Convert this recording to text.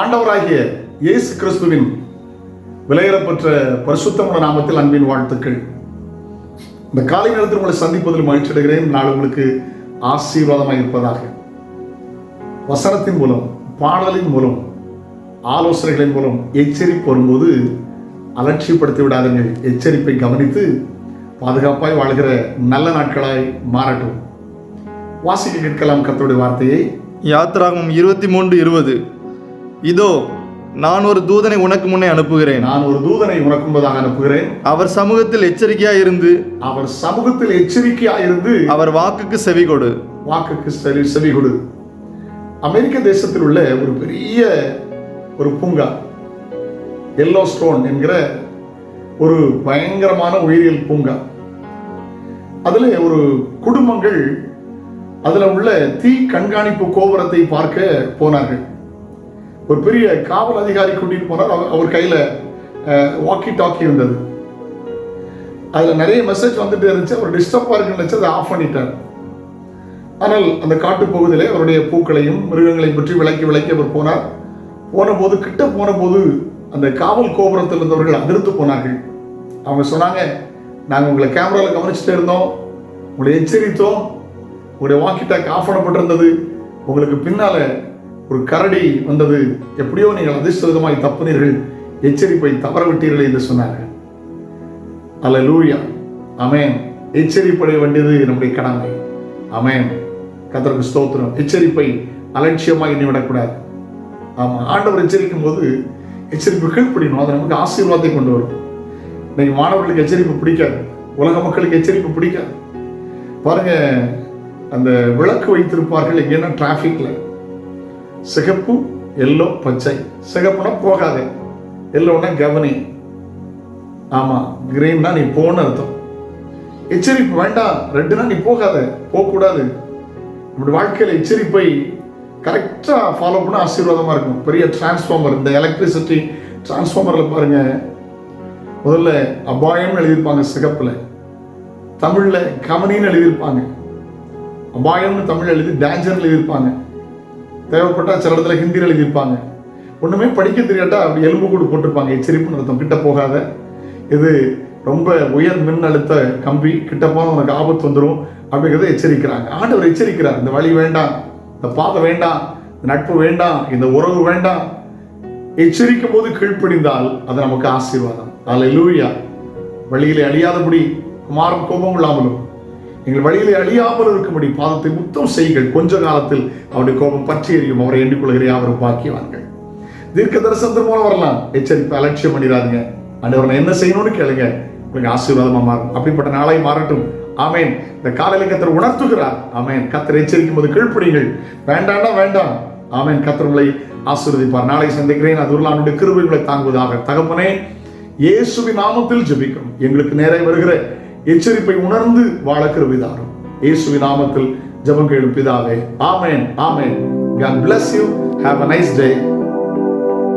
ஆண்டவராகிய இயேசு கிறிஸ்துவின் விலையேறப்பெற்ற பரிசுத்தமுள்ள நாமத்தில் அன்பின் வாழ்த்துக்கள். இந்த காலை நேரத்தில் உங்களை சந்திப்பதில் மகிழ்ச்சி அடைகிறேன். நாள் உங்களுக்கு ஆசீர்வாதமாக இருப்பதாக. வசனத்தின் மூலம் பாடலின் மூலம் ஆலோசனைகளின் மூலம் எச்சரிப்பு வரும்போது அலட்சியப்படுத்தி விடாதீர்கள். எச்சரிப்பை கவனித்து பாதுகாப்பாய் வாழ்கிற நல்ல நாட்களாய் மாறட்டும். வாசிக்க கேட்கலாம் கத்தோடைய வார்த்தையை. யாத்ராகமம் இருபத்தி மூன்று இருபது. இதோ நான் ஒரு தூதனை உனக்கு முன்னே அனுப்புகிறேன். நான் ஒரு தூதனை உனக்கு முன்பதாக அனுப்புகிறேன். அவர் சமூகத்தில் எச்சரிக்கையாய் இருந்து அவர் சமூகத்தில் எச்சரிக்கையாயிருந்து அவர் வாக்குக்கு செவி கொடு. வாக்குக்கு செவி செவி கொடு. அமெரிக்க தேசத்தில் உள்ள ஒரு பெரிய ஒரு பூங்கா எல்லோ ஸ்டோன் என்கிற ஒரு பயங்கரமான உயிரியல் பூங்கா. அதில் ஒரு குடும்பங்கள் அதில் உள்ள தீ கண்காணிப்பு கோபுரத்தை பார்க்க போனார்கள். ஒரு பெரிய காவல் அதிகாரி கூட்டிகிட்டு போனார். அவர்- அவர் கையில் வாக்கி டாக்கி இருந்தது அதில் நிறைய மெசேஜ் வந்துட்டு இருந்துச்சு. அவர் டிஸ்டர்பாக இருக்குன்னு நினச்சி அதை ஆஃப் பண்ணிட்டார். ஆனால் அந்த காட்டு பகுதியிலே அவருடைய பூக்களையும் மிருகங்களையும் பற்றி விளக்கி விளக்கி அவர் போனார். போன போது கிட்ட போன போது அந்த காவல் கோபுரத்தில் இருந்தவர்கள் அதிர்ந்து போனார்கள். அவங்க சொன்னாங்க நாங்கள் உங்களை கேமராவில் கவனிச்சுட்டே இருந்தோம். உங்களை எச்சரித்தோம். உங்களுடைய வாக்கி டாக் ஆஃப் பண்ணப்பட்டிருந்தது. உங்களுக்கு பின்னால் ஒரு கரடி வந்தது எப்படியோ நீங்கள் அதிர்ஷ்டவிதமாய் தப்புனீர்கள் எச்சரிப்பை தவற விட்டீர்கள் என்று சொன்னார்கள் அல்லேலூயா அமேன் எச்சரிப்படைய வேண்டியது நம்முடைய கடமை. அமேன் கதற்கு ஸ்தோத்திரம். எச்சரிப்பை அலட்சியமாக எண்ணி விடக்கூடாது ஆமாம் ஆண்டவர் எச்சரிக்கும் போது எச்சரிப்பு கீழ்ப்படியணும். அது நமக்கு ஆசீர்வாதத்தை கொண்டு வரும். இன்னைக்கு மாணவர்களுக்கு எச்சரிப்பு பிடிக்காது. உலக மக்களுக்கு எச்சரிப்பு பிடிக்காது. பாருங்க அந்த விளக்கு வைத்திருப்பார்கள் எங்கன்னா டிராஃபிக்ல சிகப்பு எல்லோ பச்சை. சிகப்புனா போகாதே. எல்லோன்னா கவனி. ஆமாம் கிரீன்னா நீ போன்னு அர்த்தம். எச்சரிப்பு வேண்டாம். ரெட்டுனா நீ போகாத. போகக்கூடாது. நம்முடைய வாழ்க்கையில் எச்சரிப்பை கரெக்டாக ஃபாலோ பண்ண ஆசீர்வாதமாக இருக்கும். பெரிய டிரான்ஸ்ஃபார்மர் இந்த எலக்ட்ரிசிட்டி டிரான்ஸ்ஃபார்மரில் பாருங்கள் முதல்ல அபாயம்னு எழுதியிருப்பாங்க சிகப்பில். தமிழில் கவனின்னு எழுதியிருப்பாங்க. அபாயம்னு தமிழ் எழுதி டேஞ்சர்னு எழுதியிருப்பாங்க. தேவைப்பட்டா சில இடத்துல ஹிந்தியில் எழுதியிருப்பாங்க. ஒன்றுமே படிக்க தெரியாட்டா அப்படி எலும்பு கூடு போட்டிருப்பாங்க. எச்சரிப்புன்னு அர்த்தம் கிட்ட போகாத. இது ரொம்ப உயர் மின் அழுத்த கம்பி. கிட்ட போனால் உனக்கு ஆபத்து வந்துடும் அப்படிங்கிறத எச்சரிக்கிறாங்க. ஆண்டவர் எச்சரிக்கிறார். இந்த வழி வேண்டாம். இந்த பாதை வேண்டாம். இந்த நட்பு வேண்டாம். இந்த உறவு வேண்டாம். எச்சரிக்கும் போது கீழ்ப்படிந்தால் அது நமக்கு ஆசீர்வாதம். அதில் அல்லேலூயா வழியில் அழியாதபடி குமாரம் கோபம் இல்லாமலும். எங்கள் வழியிலே அழியாமல் இருக்கும்படி பாதத்தை முத்தம் செய்யுங்கள். கொஞ்ச காலத்தில் அவருடைய கோபம் பற்றி எறியும் அவரை எண்ணிக்கொள்கிறே அவர் பாக்கியவான்கள். தீர்க்க தரிசனத்தின் மூலம் வரலாம். எச்சரிப்பை அலட்சியம் பண்ணிடாதீங்க. ஆண்டவர் நான் என்ன செய்யணும்னு கேளுங்க. உங்களுக்கு ஆசீர்வாதமா மாறும். அப்படிப்பட்ட நாளை மாறட்டும். ஆமேன். இந்த காலையில் கத்தர் உணர்த்துகிறார். ஆமேன். கத்தர் எச்சரிக்கும் போது கீழ்ப்படிகள் வேண்டாம்னா வேண்டாம். ஆமேன். கத்தர் உங்களை ஆசீர்வதிப்பார். நாளை சந்திக்கிறேன். அது உருளானுடைய கிருபைகளை தாங்குவதாக தகப்பனே இயேசுவின் நாமத்தில் ஜபிக்கும் எங்களுக்கு நேரே வருகிற எச்சரிப்பை உணர்ந்து வாழ கிருபிதாரும் இயேசுவி நாமத்தில் ஜபம் கேளும் பிதாவே ஆமேன் ஆமேன் God bless you. Have a nice day.